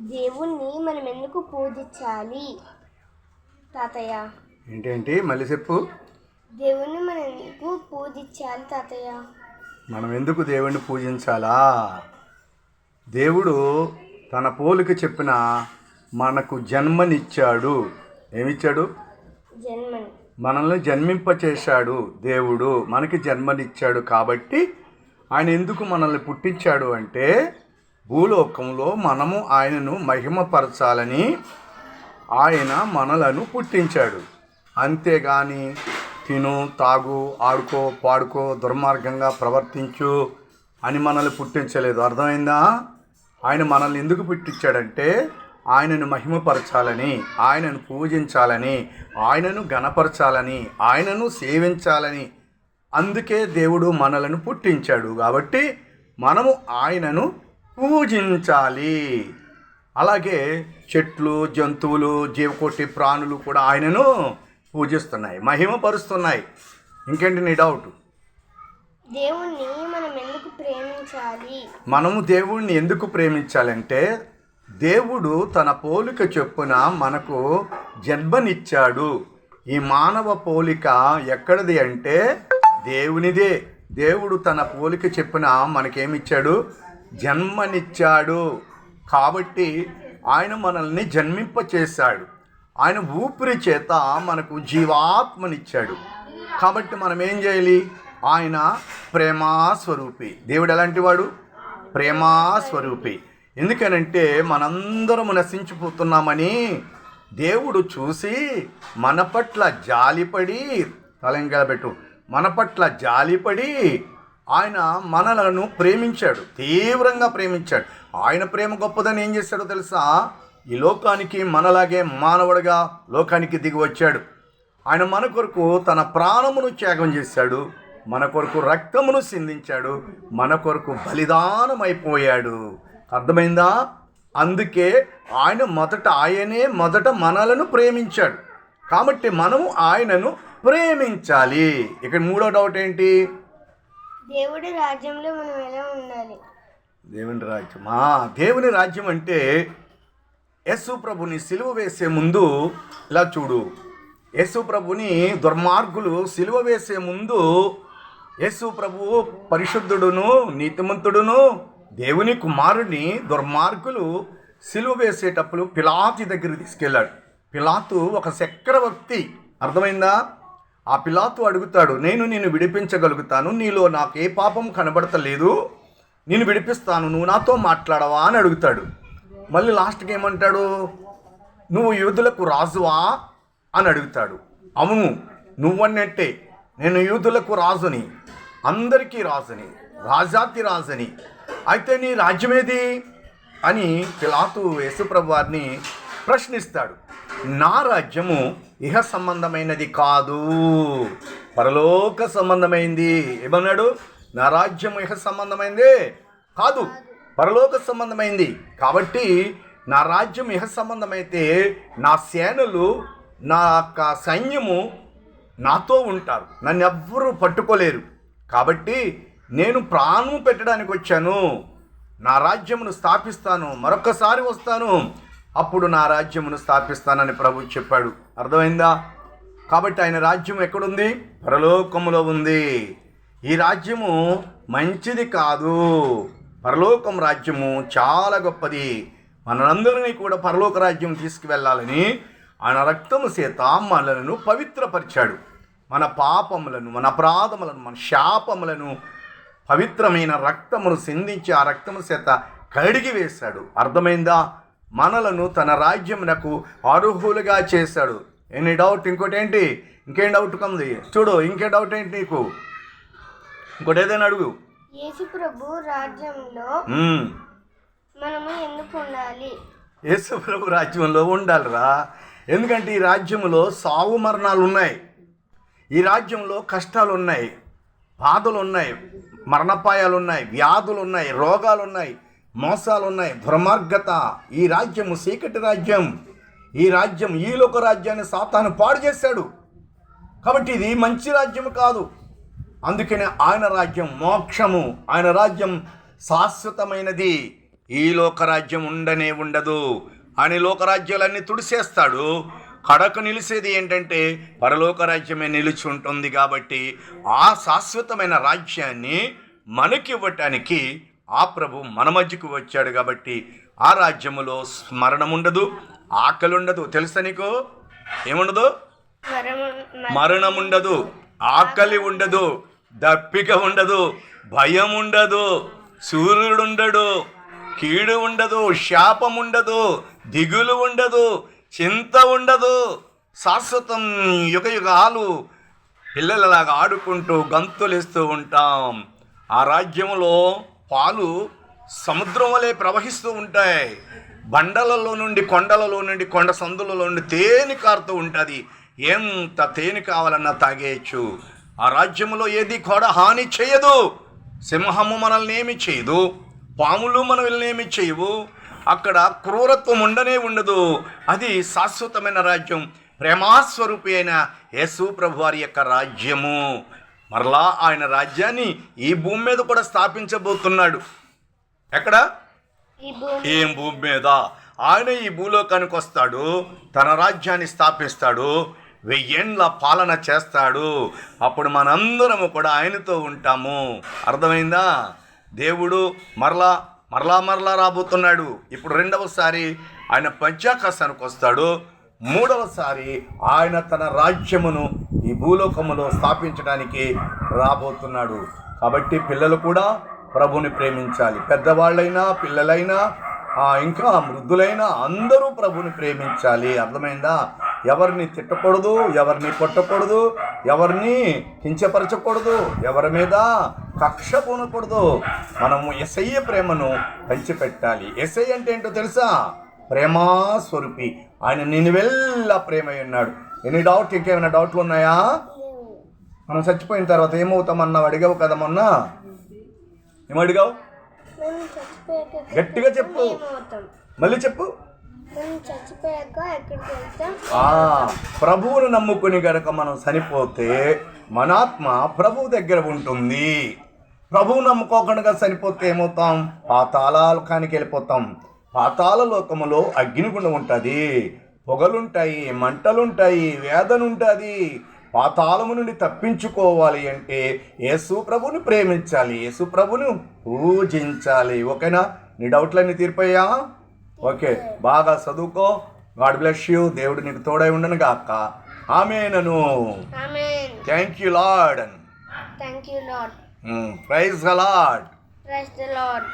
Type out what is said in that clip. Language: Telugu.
దేవుణ్ణి మనం ఎందుకు పూజించాలి? తాతయ్య. ఏంటేంటి? మళ్ళీ చెప్పు. దేవుణ్ణి మనం ఎందుకు పూజించాలి తాతయ్య? మనం ఎందుకు దేవుణ్ణి పూజించాలా? దేవుడు తన పోలిక చెప్పిన మనకు జన్మనిచ్చాడు. ఏమిచ్చాడు? జన్మని. మనల్ని జన్మింపచేశాడు దేవుడు. మనకి జన్మనిచ్చాడు కాబట్టి ఆయన ఎందుకు మనల్ని పుట్టించాడు అంటే భూలోకంలో మనము ఆయనను మహిమపరచాలని ఆయన మనలను పుట్టించాడు. అంతేగాని తిను తాగు ఆడుకో పాడుకో దుర్మార్గంగా ప్రవర్తించు అని మనల్ని పుట్టించలేదు. అర్థమైందా? ఆయన మనల్ని ఎందుకు పుట్టించాడంటే ఆయనను మహిమపరచాలని ఆయనను పూజించాలని ఆయనను గణపరచాలని ఆయనను సేవించాలని. అందుకే దేవుడు మనలను పుట్టించాడు. కాబట్టి మనము ఆయనను పూజించాలి. అలాగే చెట్లు జంతువులు జీవకోటి ప్రాణులు కూడా ఆయనను పూజిస్తున్నాయి మహిమపరుస్తున్నాయి. ఇంకేంటి నీ డౌట్? దేవుణ్ణి మనం ఎందుకు ప్రేమించాలి? మనము దేవుణ్ణి ఎందుకు ప్రేమించాలంటే దేవుడు తన పోలిక చొప్పున మనకు జన్మనిచ్చాడు. ఈ మానవ పోలిక ఎక్కడిది అంటే దేవునిదే. దేవుడు తన పోలిక చెప్పిన మనకేమిచ్చాడు? జన్మనిచ్చాడు. కాబట్టి ఆయన మనల్ని జన్మింపచేశాడు. ఆయన ఊపిరి చేత మనకు జీవాత్మనిచ్చాడు. కాబట్టి మనం ఏం చేయాలి? ఆయన ప్రేమాస్వరూపి. దేవుడు ఎలాంటి వాడు? ప్రేమాస్వరూపి. ఎందుకనంటే మనందరము నశించిపోతున్నామని దేవుడు చూసి మన పట్ల జాలిపడి తలంగా పెట్టు. మన పట్ల జాలిపడి ఆయన మనలను ప్రేమించాడు తీవ్రంగా ప్రేమించాడు. ఆయన ప్రేమ గొప్పదని ఏం చేశాడో తెలుసా? ఈ లోకానికి మనలాగే మానవుడిగా లోకానికి దిగి వచ్చాడు. ఆయన మన కొరకు తన ప్రాణమును త్యాగం చేశాడు మన కొరకు రక్తమును సిందించాడు మన కొరకు బలిదానం అయిపోయాడు అర్థమైందా? అందుకే ఆయన మొదట ఆయనే మొదట మనలను ప్రేమించాడు. కాబట్టి మనము ఆయనను ప్రేమించాలి. ఇక్కడ మూడో డౌట్ ఏంటి? దేవుడి రాజ్యంలో మనం ఎలా ఉండాలి. దేవుని రాజ్యం. ఆ, దేవుని రాజ్యం అంటే యేసు ప్రభుని సిలువ వేసే ముందు ఇలా చూడు. యేసు ప్రభుని దుర్మార్గులు సిలువ వేసే ముందు యేసు ప్రభువు పరిశుద్ధుడును నీతిమంతుడును దేవుని కుమారుని దుర్మార్గులు సిలువ వేసేటప్పుడు పిలాతి దగ్గర తీసుకెళ్ళాడు. పిలాతు ఒక చక్రవర్తి. అర్థమైందా? ఆ పిలాతు అడుగుతాడు నేను నిన్ను విడిపించగలుగుతాను నీలో నాకు ఏ పాపం కనబడతలేదు నేను విడిపిస్తాను నువ్వు నాతో మాట్లాడవా? అని అడుగుతాడు. మళ్ళీ లాస్ట్కి ఏమంటాడు? నువ్వు యూదులకు రాజువా? అని అడుగుతాడు. అవును నువ్వన్నట్టే నేను యూదులకు రాజుని అందరికీ రాజుని రాజాతి రాజుని. అయితే నీ రాజ్యమేది? అని పిలాతు యేసుప్రభు వారిని ప్రశ్నిస్తాడు. నా రాజ్యము ఇహ సంబంధమైనది కాదు. పరలోక సంబంధమైంది. ఏమన్నాడు? నా రాజ్యం ఇహ సంబంధమైంది కాదు. పరలోక సంబంధమైంది. కాబట్టి నా రాజ్యం ఇహ సంబంధమైతే నా సేనలు నా యొక్క సైన్యము నాతో ఉంటారు. నన్ను ఎవ్వరూ పట్టుకోలేరు. కాబట్టి నేను ప్రాణం పెట్టడానికి వచ్చాను. నా రాజ్యమును స్థాపిస్తాను. మరొకసారి వస్తాను. అప్పుడు నా రాజ్యమును స్థాపిస్తానని ప్రభు చెప్పాడు. అర్థమైందా? కాబట్టి ఆయన రాజ్యం ఎక్కడుంది? పరలోకములో ఉంది. ఈ రాజ్యము మంచిది కాదు. పరలోకం రాజ్యము చాలా గొప్పది. మనందరినీ కూడా పరలోక రాజ్యం తీసుకువెళ్ళాలని ఆయన రక్తము చేత మనలను పవిత్రపరిచాడు. మన పాపములను మన అపరాధములను మన శాపములను పవిత్రమైన రక్తమును సిందించి ఆ రక్తము చేత కడిగి వేశాడు అర్థమైందా? మనలను తన రాజ్యమునకు అర్హులుగా చేశాడు. ఎనీ డౌట్ ఇంకోటి ఏంటి ఇంకేం డౌట్ ఉంది చూడు ఇంకే డౌట్ ఏంటి నీకు? ఇంకోటి ఏదైనా అడుగు. యేసు ప్రభు రాజ్యంలో. మనము ఎందుకు ఉండాలి? యేసు ప్రభు రాజ్యంలో ఉండాలిరా. ఎందుకంటే ఈ రాజ్యంలో సావు మరణాలు ఉన్నాయి. ఈ రాజ్యంలో కష్టాలు ఉన్నాయి. బాధలు ఉన్నాయి. మరణపాయాలు ఉన్నాయి. వ్యాధులు ఉన్నాయి. రోగాలు ఉన్నాయి. మోసాలు ఉన్నాయి దుర్మార్గత ఈ రాజ్యము చీకటి రాజ్యం. ఈ రాజ్యం ఈ లోక రాజ్యాన్ని సాతాను పాడు చేశాడు. కాబట్టి ఇది మంచి రాజ్యం కాదు. అందుకనే ఆయన రాజ్యం మోక్షము. ఆయన రాజ్యం శాశ్వతమైనది. ఈ లోకరాజ్యం ఉండనే ఉండదు. అని లోకరాజ్యాలన్నీ తుడిసేస్తాడు. కడకు నిలిచేది ఏంటంటే పరలోక రాజ్యమే నిలిచి ఉంటుంది కాబట్టి ఆ శాశ్వతమైన రాజ్యాన్ని మనకి ఇవ్వటానికి ఆ ప్రభు మన మధ్యకు వచ్చాడు కాబట్టి ఆ రాజ్యములో స్మరణం ఉండదు ఆకలి ఉండదు తెలుసా నీకు? ఏముండదు? మరణం ఉండదు ఆకలి ఉండదు. దప్పిక ఉండదు. భయం ఉండదు. సూర్యుడు ఉండడు కీడు ఉండదు. శాపం ఉండదు దిగులు ఉండదు. చింత ఉండదు. శాశ్వతం యుగ యుగాలు పిల్లలలాగా ఆడుకుంటూ గంతులేస్తూ ఉంటాం. ఆ రాజ్యంలో పాలు సముద్రం వలె ప్రవహిస్తూ ఉంటాయి. బండలలో నుండి కొండలలో నుండి కొండ సందులలో నుండి తేనె కారుతూ ఉంటుంది. ఎంత తేనె కావాలన్నా తాగేయచ్చు. ఆ రాజ్యంలో ఏది కూడా హాని చేయదు. సింహము మనల్ని ఏమి చేయదు. పాములు మనల్ని ఏమి చేయవు. అక్కడ క్రూరత్వం ఉండనే ఉండదు. అది శాశ్వతమైన రాజ్యం. ప్రేమాస్వరూపి అయిన యేసు ప్రభు వారి యొక్క రాజ్యము. మరలా ఆయన రాజ్యాన్ని ఈ భూమి మీద కూడా స్థాపించబోతున్నాడు. ఎక్కడ? ఏం భూమి. మీద. ఆయన ఈ భూలోకానికి వస్తాడు తన రాజ్యాన్ని స్థాపిస్తాడు వెయ్యేండ్ల పాలన చేస్తాడు. అప్పుడు మనందరము కూడా ఆయనతో ఉంటాము. అర్థమైందా? దేవుడు మరలా మరలా మరలా రాబోతున్నాడు. ఇప్పుడు రెండవసారి ఆయన పంచాకాశానికి వస్తాడు. మూడవసారి ఆయన తన రాజ్యమును ఈ భూలోకములో స్థాపించడానికి రాబోతున్నాడు. కాబట్టి పిల్లలు కూడా ప్రభుని ప్రేమించాలి. పెద్దవాళ్ళైనా పిల్లలైనా ఇంకా వృద్ధులైనా అందరూ ప్రభుని ప్రేమించాలి. అర్థమైందా? ఎవరిని తిట్టకూడదు ఎవరిని కొట్టకూడదు ఎవరిని కించపరచకూడదు ఎవరి మీద కక్ష పూనకూడదు. మనము ఎస్ఐ ప్రేమను పంచిపెట్టాలి. ఎస్ఐ అంటే ఏంటో తెలుసా? ప్రేమా స్వరూపి ఆయన నేను వెళ్ళ ప్రేమ ఉన్నాడు. ఎన్ని డౌట్ ఇంకేమైనా డౌట్లు ఉన్నాయా? మనం చచ్చిపోయిన తర్వాత ఏమవుతామన్నావు అడిగావు కదా మొన్న? ఏమడిగావు గట్టిగా చెప్పు. మళ్ళీ చెప్పు. ప్రభువును నమ్ముకుని గనక మనం చనిపోతే మన ఆత్మ ప్రభువు దగ్గర ఉంటుంది. ప్రభువు నమ్ముకోకుండా చనిపోతే ఏమవుతాం? పాతాళాలోకానికి వెళ్ళిపోతాం. పాతాళ లోకములో అగ్నిగుండం ఉంటుంది. పొగలుంటాయి మంటలుంటాయి వేదన ఉంటుంది పాతాళము నుండి తప్పించుకోవాలి అంటే యేసు ప్రభుని ప్రేమించాలి యేసు ప్రభును పూజించాలి. ఓకేనా? నీ డౌట్లన్నీ తీరిపోయా ఓకే బాగా చదువుకో. God bless you. దేవుడు నీకు తోడై ఉండను గాక ఆమెనను. Amen. Thank you Lord thank you Lord. Praise Lord. Praise the Lord.